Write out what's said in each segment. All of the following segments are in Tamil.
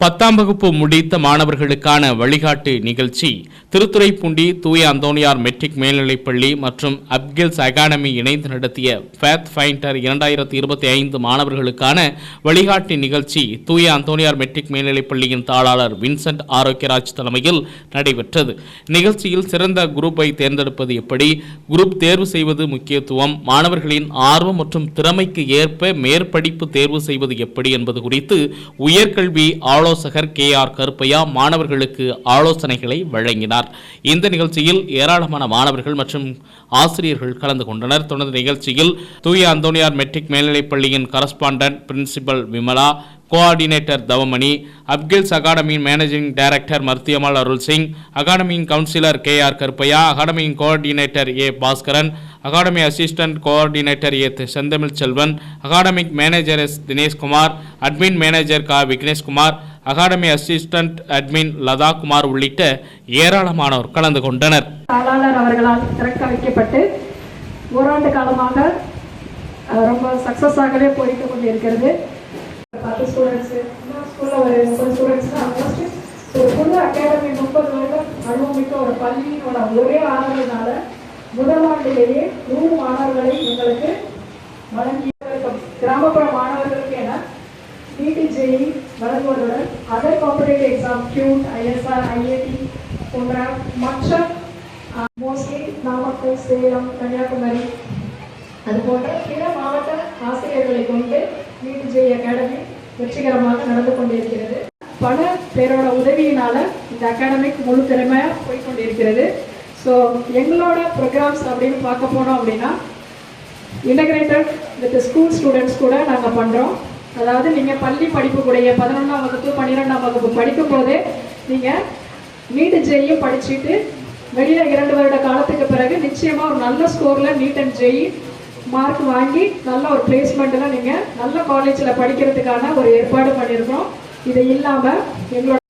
பத்தாம் வகுப்பு முடித்த மாணவர்களுக்கான வழிகாட்டு நிகழ்ச்சி திருத்துறைப்பூண்டி தூய அந்தோனியார் மெட்ரிக் மேல்நிலைப்பள்ளி மற்றும் அப்கில்ஸ் அகாடமி இணைந்து நடத்திய ஃபேத் ஃபைண்டர் இரண்டாயிரத்தி இருபத்தி ஐந்து மாணவர்களுக்கான வழிகாட்டு நிகழ்ச்சி தூய அந்தோனியார் மெட்ரிக் மேல்நிலைப்பள்ளியின் தாளாளர் வின்சென்ட் ஆரோக்கியராஜ் தலைமையில் நடைபெற்றது. நிகழ்ச்சியில் சிறந்த குரூப்பை தேர்ந்தெடுப்பது எப்படி? குரூப் தேர்வு செய்வது முக்கியத்துவம்? மாணவர்களின் ஆர்வம் மற்றும் திறமைக்கு ஏற்ப மேற்படிப்பு தேர்வு செய்வது எப்படி என்பது குறித்து உயர்கல்வி ஆலோசகர் கே ஆர் கருப்பையா மாணவர்களுக்கு ஆலோசனைகளை வழங்கினார். இந்த நிகழ்ச்சியில் ஏராளமான மாணவர்கள் மற்றும் ஆசிரியர்கள் கலந்து கொண்டனர். தொடர்ந்து நிகழ்ச்சியில் தூய அந்தோனியார் மெட்ரிக் மேல்நிலைப் பள்ளியின் correspondent principal Vimala coordinator Thavamani அப்கில்ஸ் அகாடமியின் மேனேஜிங் டைரக்டர் மர்த்தியமால் அருள் சிங் அகாடமியின் councillor K R Karuppaiya அகாடமியின் coordinator A Baskaran academy assistant coordinator A Senthamizh Selvan academic manager S Dineshkumar admin manager கா Vigneshkumar academy assistant admin Latha Kumar உள்ளிட்ட ஏராளமானோர் கலந்து கொண்டனர். தாளாளர் அவர்களால் திறக்க வைக்கப்பட்டு ஓராண்டு காலமாக ரொம்ப ரொம்ப சக்ஸஸாகவே போயிட்டு கொண்டு இருக்கிறது பத்து ஸ்டூடெண்ட்ஸு ஸ்கூலில் ஒரு முப்பது ஸ்டூடெண்ட்ஸ் ஆல்மோஸ்ட் ஒரு புது அகாடமி முப்பது வருடம் அனுபவமிக்க ஒரு பள்ளியினோட ஒரே முதல் ஆண்டிலேயே நூறு மாணவர்களை எங்களுக்கு கிராமப்புற மாணவர்களுக்கு என டிடிஜேஇ வழங்குவதுடன் other competitive exam CUET ISR IIT போன்ற மற்ற மோஸ்ட்லி நாமக்கல் சேலம் கன்னியாகுமரி அது போன்ற பிற மாவட்ட ஆசிரியர்களை கொண்டு டிடிஜே அகாடமி வெற்றிகரமாக நடந்து கொண்டிருக்கிறது. பல பேரோட உதவியினால இந்த அகாடமிக் முழு திறமையாக போய்கொண்டிருக்கிறது ஸோ எங்களோட ப்ரோக்ராம்ஸ் அப்படின்னு பார்க்க போனோம் அப்படின்னா இன்டகிரேட்டட் வித் ஸ்கூல் ஸ்டூடெண்ட்ஸ் கூட நாங்கள் பண்ணுறோம் அதாவது நீங்கள் பள்ளி படிப்புக்குடைய பதினொன்றாம் வகுப்பு பன்னிரெண்டாம் வகுப்பு படிக்கும் போதே நீங்கள் நீட் ஜெயும் படிச்சுட்டு வெளியில் இரண்டு வருட காலத்துக்கு பிறகு நிச்சயமாக ஒரு நல்ல ஸ்கோரில் நீட் அண்ட் ஜெயி மார்க் வாங்கி நல்ல ஒரு பிளேஸ்மெண்ட்டில் நீங்கள் நல்ல காலேஜில் படிக்கிறதுக்கான ஒரு ஏற்பாடு பண்ணியிருக்கோம் இது இல்லாமல் எங்களோட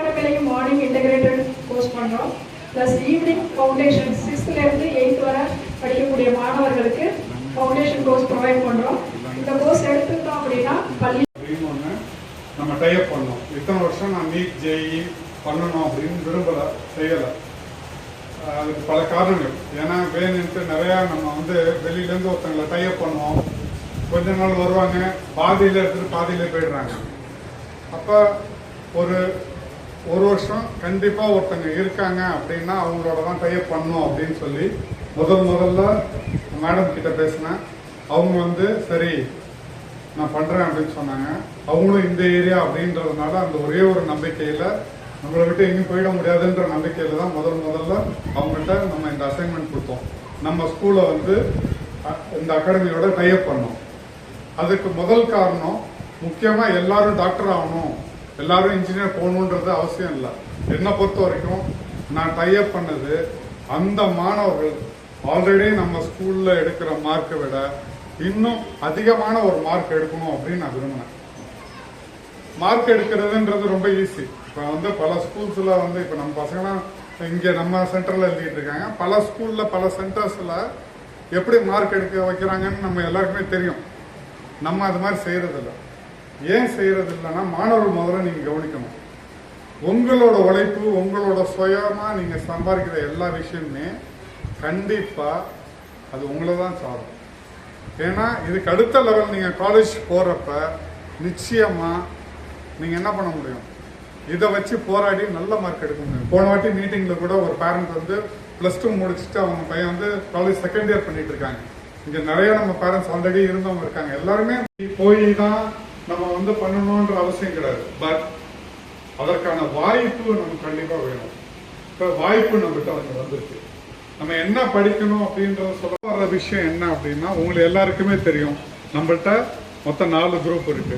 மார்னிங் இன்டகிரேட்டட் கோர்ஸ் பண்ணுறோம் ப்ளஸ் ஈவினிங் ஃபவுண்டேஷன் சிக்ஸ்த்லேருந்து எயித் வரை படிக்கக்கூடிய மாணவர்களுக்கு ஃபவுண்டேஷன் கோர்ஸ் ப்ரொவைட் பண்ணுறோம் இந்த கோர்ஸ் எடுத்துக்கிட்டோம் அப்படின்னா பள்ளி நம்ம டைப் பண்ணோம். இத்தனை வருஷம் நான் நீட் ஜேஇ பண்ணணும் அப்படின்னு விரும்பலை செய்யலை. அதுக்கு பல காரணங்கள். ஏன்னா வேணுன்ட்டு நிறையா நம்ம வந்து வெளியிலேருந்து ஒருத்தங்களை டைப் பண்ணுவோம். கொஞ்ச நாள் வருவாங்க பாதியில் எடுத்துகிட்டு பாதியில் போயிடுறாங்க. அப்போ ஒரு ஒரு வருஷம் கண்டிப்பாக ஒருத்தங்க இருக்காங்க அப்படின்னா அவங்களோட தான் டைப் பண்ணணும் அப்படின்னு சொல்லி முதல் முதல்ல மேடம் கிட்ட பேசினேன். அவங்க வந்து சரி நான் பண்ணுறேன் அப்படின்னு சொன்னாங்க. அவங்களும் இந்த ஏரியா அப்படின்றதுனால அந்த ஒரே ஒரு நம்பிக்கையில் நம்மளை விட்டு எங்கேயும் போயிட முடியாதுன்ற நம்பிக்கையில் தான் முதல் முதல்ல அவங்கள்ட்ட நம்ம இந்த அசைன்மெண்ட் கொடுத்தோம். நம்ம ஸ்கூலை வந்து இந்த அகாடமியோட டைப் பண்ணோம். அதுக்கு முதல் காரணம் முக்கியமாக எல்லாரும் டாக்டர் ஆகணும். எல்லாரும் இன்ஜினியர் போகணுன்றது அவசியம் இல்லை. என்னை பொறுத்த வரைக்கும் நான் டைப் பண்ணது அந்த மாணவர்கள் ஆல்ரெடி நம்ம ஸ்கூலில் எடுக்கிற மார்க்கை விட இன்னும் அதிகமான ஒரு மார்க் எடுக்கணும் அப்படின்னு நான் விரும்பினேன் மார்க் எடுக்கிறதுன்றது ரொம்ப ஈஸி இப்போ வந்து பல ஸ்கூல்ஸில் வந்து இப்போ நம்ம பசங்களாம் இங்கே நம்ம சென்டரில் எழுதிட்டு இருக்காங்க. பல ஸ்கூலில் பல சென்டர்ஸில் எப்படி மார்க் எடுக்க வைக்கிறாங்கன்னு நம்ம எல்லாருக்குமே தெரியும். நம்ம அது மாதிரி செய்கிறதில்ல ஏன் செய்கிறது இல்லைன்னா மாணவர்கள் முதல்ல நீங்கள் கவனிக்கணும். உங்களோட உழைப்பு உங்களோட சுயமாக நீங்கள் சம்பாதிக்கிற எல்லா விஷயமுமே கண்டிப்பாக அது உங்களை தான் சாரும். ஏன்னா இதுக்கு அடுத்த லெவல் நீங்கள் காலேஜ் போகிறப்ப நிச்சயமாக நீங்கள் என்ன பண்ண முடியும்? இதை வச்சு போராடி நல்ல மார்க் எடுக்க முடியும். போன வாட்டி மீட்டிங்கில் கூட ஒரு பேரண்ட் வந்து ப்ளஸ் டூ முடிச்சுட்டு அவங்க பையன் வந்து காலேஜ் செகண்ட் இயர் பண்ணிட்டு இருக்காங்க. இங்கே நிறைய நம்ம பேரண்ட்ஸ் ஆல்ரெடி இருந்தவங்க இருக்காங்க. எல்லாருமே போய் தான் நம்ம வந்து பண்ணணுன்ற அவசியம் கிடையாது. பட் அதற்கான வாய்ப்பு நமக்கு கண்டிப்பாக வேணும். இப்போ வாய்ப்பு நம்மகிட்ட வந்து வந்திருக்கு. நம்ம என்ன படிக்கணும் அப்படின்றத சொல்ல வர்ற விஷயம் என்ன அப்படின்னா உங்களுக்கு எல்லாருக்குமே தெரியும். நம்மள்கிட்ட மொத்தம் நாலு குரூப் இருக்கு.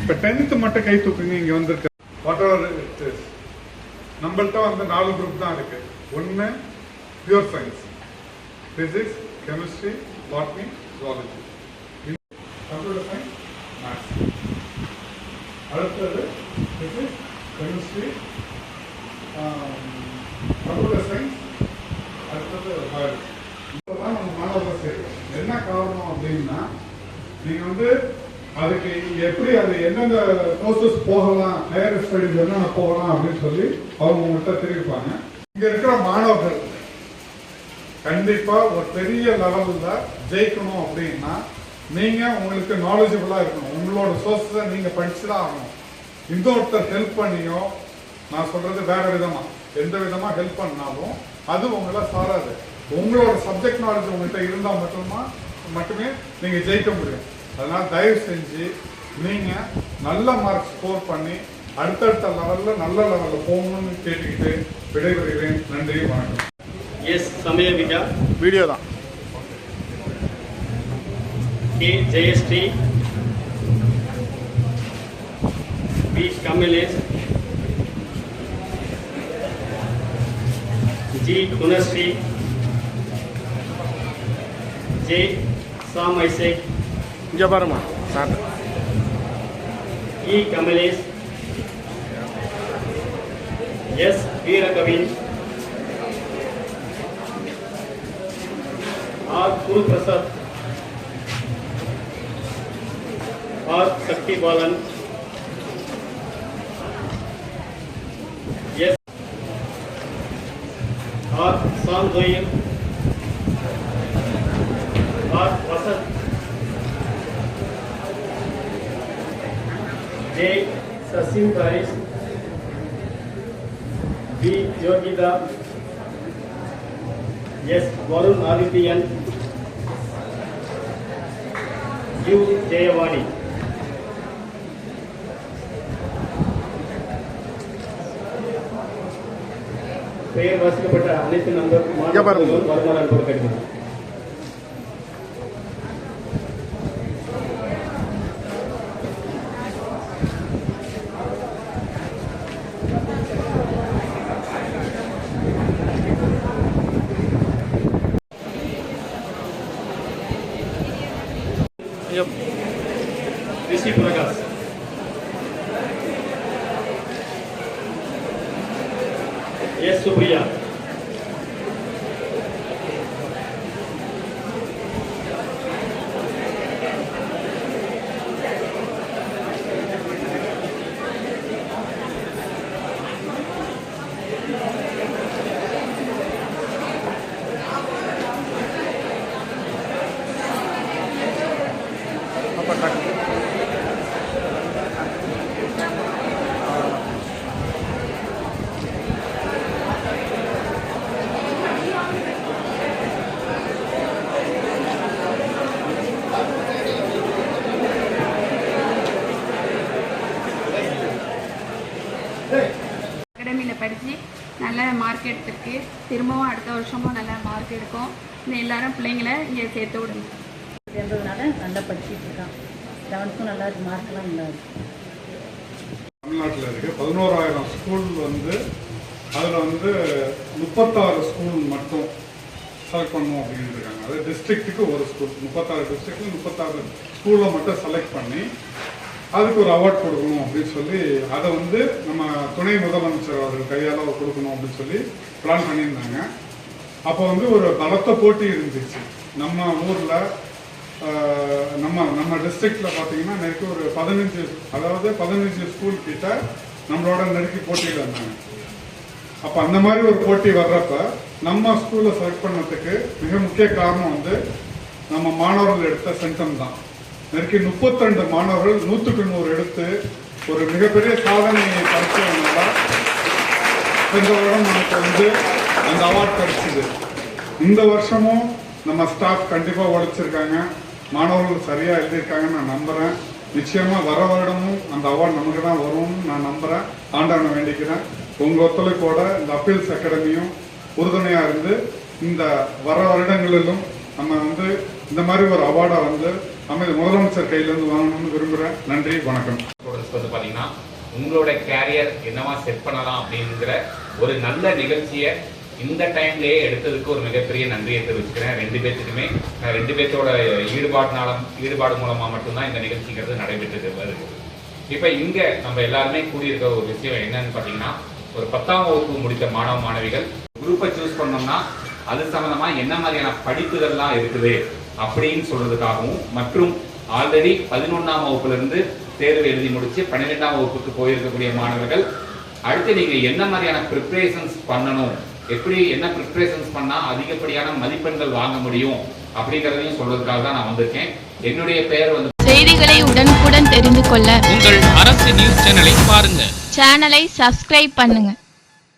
இப்போ டென்த்து மட்டும் கை தூக்குங்க இங்கே வந்திருக்கு. வாட் எவர் நம்மள்ட்ட வந்து நாலு குரூப் தான் இருக்கு. ஒன்று pure science physics chemistry botany zoology computer science maths அடுத்தது பிசிக்ஸ் கெமிஸ்ட்ரி கம்ப்யூட்டர் சயின்ஸ் அடுத்தது பயாலஜி இப்போதான் நம்ம மாணவர்கள் சேர்க்கிறோம். நீங்க வந்து அதுக்கு எப்படி அது எந்தெந்த கோர்சஸ் போகலாம் ஹையர் ஸ்டடிஸ் என்னென்ன போகலாம் அப்படின்னு சொல்லி அவங்க உங்கள்கிட்ட தெரிவிப்பாங்க. இங்க இருக்கிற மாணவர்கள் கண்டிப்பா ஒரு பெரிய லெவலில் ஜெயிக்கணும் அப்படின்னா நீங்க உங்களுக்கு நாலேஜபிளா இருக்கணும். உங்களோட சோர்ஸை நீங்க படிச்சுதான் ஆகணும். இன்னொருத்தர் ஹெல்ப் பண்ணியோ நான் சொல்றது வேற விதமா எந்த விதமா ஹெல்ப் பண்ணாலும் அது உங்களை சாராது. உங்களோட சப்ஜெக்ட் நாலேஜ் உங்கள்கிட்ட இருந்தா மட்டுமா மட்டுமே நீங்க ஜெயிக்க முடியும். அதனால தயவு செஞ்சு நீங்க நல்ல மார்க் ஸ்கோர் பண்ணி அடுத்தடுத்த லெவல்ல நல்ல லெவல்ல போகணும்னு கேட்டுக்கிட்டு விடைபெறுகிறேன். நன்றி வணக்கம். எஸ் சமய விஜா. வீடியோ தான். K Jayashree P Kamalesh G. Dynasty J. Sam Isaac Jabarma Sat E. Kamalesh S. V. Rakavind R. Kuru Prasad और शक्ति बालन नुकसान हुई है बात फ़सल ए ससीम बारिश B Yogita S Varun Adityan U Jayavani பெயர் வாசிக்கப்பட்ட அனைத்து நண்பர் இங்க பாருங்க. அப்போ அகாடமியில் படித்து நல்ல மார்க் எடுத்திருக்கு. திரும்பவும் அடுத்த வருஷமும் நல்ல மார்க் எடுக்கும். இந்த எல்லாரும் பிள்ளைங்களை இங்கே சேர்த்து விடுங்க இருந்ததுனால நல்லா படிச்சுட்டு இருக்கான். லெவன்த்தும் நல்லா இருக்கு நல்லா இருக்கு. தமிழ்நாட்டில் இருக்குது பதினோராயிரம் ஸ்கூல் வந்து அதில் வந்து முப்பத்தாறு ஸ்கூல் மட்டும் செலக்ட் பண்ணணும் அப்படின்னு இருக்காங்க. அது டிஸ்ட்ரிக்ட்டுக்கு ஒரு ஸ்கூல் முப்பத்தாறு டிஸ்ட்ரிக்ட்ல முப்பத்தாறு ஸ்கூலை மட்டும் செலக்ட் பண்ணி அதுக்கு ஒரு அவார்ட் கொடுக்கணும் அப்படின்னு சொல்லி அதை வந்து நம்ம துணை முதலமைச்சர் அவர்கள் கையால் கொடுக்கணும் அப்படின்னு சொல்லி பிளான் பண்ணியிருந்தாங்க. அப்போ வந்து ஒரு பலத்த போட்டி இருந்துச்சு. நம்ம ஊரில் நம்ம நம்ம டிஸ்ட்ரிக்டில் பார்த்தீங்கன்னா நெருக்கி ஒரு பதினஞ்சு அதாவது பதினஞ்சு ஸ்கூல் கிட்ட நம்மளோட நெருக்கி போட்டியில் இருந்தாங்க. அப்போ அந்த மாதிரி ஒரு போட்டி வர்றப்ப நம்ம ஸ்கூலை செலக்ட் பண்ணதுக்கு மிக முக்கிய காரணம் வந்து நம்ம மாணவர்கள் எடுத்த சென்டம் தான். நெருக்கி 32 மாணவர்கள் நூற்றுக்கு நூறு எடுத்து ஒரு மிகப்பெரிய சாதனையை படைச்சதுனால சென்ற வருடம் நமக்கு வந்து அந்த அவார்ட் கிடைச்சிது. இந்த வருஷமும் நம்ம ஸ்டாஃப் கண்டிப்பாக உழைச்சிருக்காங்க. மாணவர்கள் சரியா எழுதியிருக்காங்கன்னு நான் நம்புறேன். நிச்சயமா வர வருடமும் அந்த அவார்ட் நமக்கு தான் வரும்னு நான் நம்புறேன். ஆண்டவனை வேண்டிக்கிறேன். உங்க ஒத்துழைப்போட இந்த அப்பீல்ஸ் அகாடமியும் உறுதுணையா இருந்து இந்த வர வருடங்களிலும் நம்ம வந்து இந்த மாதிரி ஒரு அவார்டை வந்து நம்ம முதலமைச்சர் கையிலிருந்து வாங்கணும்னு விரும்புறேன். நன்றி வணக்கம். வந்து பார்த்தீங்கன்னா உங்களோட கேரியர் என்னவா செட் பண்ணலாம் அப்படிங்கிற ஒரு நல்ல நிகழ்ச்சியை இந்த டைம்லயே எடுத்ததுக்கு ஒரு மிகப்பெரிய நன்றியை தெரிவிச்சுக்கிறேன். ரெண்டு பேர்த்துக்குமே ரெண்டு பேர்த்தோட ஈடுபாடுனால ஈடுபாடு மூலமா மட்டும்தான் இந்த நிகழ்ச்சிங்கிறது நடைபெற்று வருது. இப்போ இங்க நம்ம எல்லாருமே கூடியிருக்கிற ஒரு விஷயம் என்னன்னு பார்த்தீங்கன்னா ஒரு பத்தாம் வகுப்பு முடித்த மாணவ மாணவிகள் குரூப்பை சூஸ் பண்ணோம்னா அது சம்பந்தமா என்ன மாதிரியான படிப்புகள்லாம் இருக்குது அப்படின்னு சொல்றதுக்காகவும் மற்றும் ஆல்ரெடி பதினொன்றாம் வகுப்புல இருந்து தேர்வு எழுதி முடிச்சு பன்னிரெண்டாம் வகுப்புக்கு போயிருக்கக்கூடிய மாணவர்கள் அடுத்து நீங்க என்ன மாதிரியான ப்ரிப்பரேஷன்ஸ் பண்ணணும் எப்படி என்ன ப்ரிப்பரேஷன்ஸ் பண்ணா அதிகப்படியான மதிப்பெண்கள் வாங்க முடியும் அப்படிங்கறதையும் சொல்றதுக்காக தான் நான் வந்திருக்கேன். என்னுடைய பெயர் வந்து செய்திகளை உடனுக்குடன் தெரிந்து கொள்ள உங்கள் அரசு நியூஸ் சேனலை பாருங்க. சேனலை சப்ஸ்கிரைப் பண்ணுங்க.